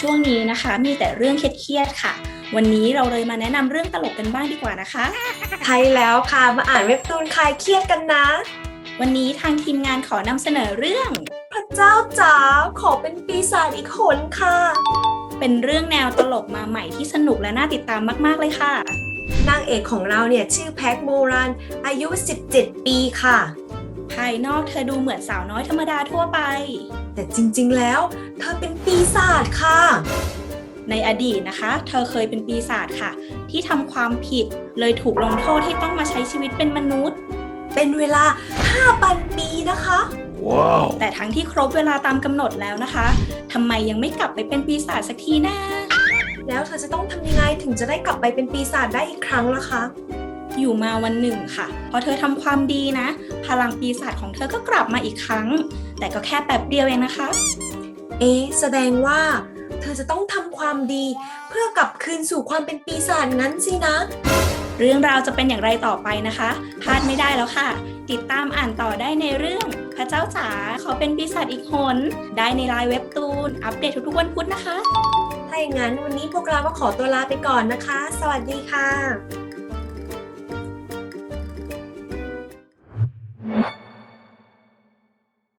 ช่วงนี้นะคะ มีแต่เรื่องเครียดๆค่ะ วันนี้เราเลยมาแนะนำเรื่องตลกกันบ้างดีกว่านะคะ ใช่แล้วค่ะ มาอ่านเว็บตูนคลายเครียดกันนะ วันนี้ทางทีมงานขอนำเสนอเรื่อง พระเจ้าจ๋าขอเป็นปีศาจอีกคนค่ะ เป็นเรื่องแนวตลกมาใหม่ที่สนุกและน่าติดตามมากๆเลยค่ะ นางเอกของเราเนี่ยชื่อแพ็กโมรันอายุ 17 ปีค่ะ ภายนอกเธอดูเหมือนสาวน้อยธรรมดาทั่วไป แต่จริงๆแล้ว เธอเป็น ปีศาจค่ะ ในอดีตนะคะ เธอเคยเป็นปีศาจค่ะ ที่ทำความผิดเลยถูกลงโทษให้ต้องมาใช้ชีวิตเป็นมนุษย์ เป็นเวลา 5,000 ปีนะคะ Wow. แต่ทั้งที่ครบเวลาตามกำหนดแล้วนะคะทำไมยังไม่กลับไปเป็นปีศาจสักทีนะแล้วเธอจะต้องทำยังไงถึงจะได้กลับไปเป็นปีศาจได้อีกครั้งล่ะคะ อยู่มาวันหนึ่งค่ะ พอเธอทำความดีนะ พลังปีศาจของเธอก็กลับมาอีกครั้ง แต่ก็แค่แป๊บเดียวเองนะคะ เอ๊ะแสดงว่า เธอจะต้องทำความดี เพื่อกลับคืนสู่ความเป็นปีศาจงั้นสินะ เรื่องราวจะเป็นอย่างไรต่อไปนะคะพลาดไม่ได้แล้วค่ะ ติดตามอ่านต่อได้ในเรื่องพระเจ้าจ๋าขอเป็นปีศาจอีกหน ได้ในไลน์เว็บตูน อัปเดตทุกๆวันพุธนะคะ ถ้าอย่างนั้นวันนี้พวกเราก็ขอตัวลาไปก่อนนะคะ สวัสดีค่ะ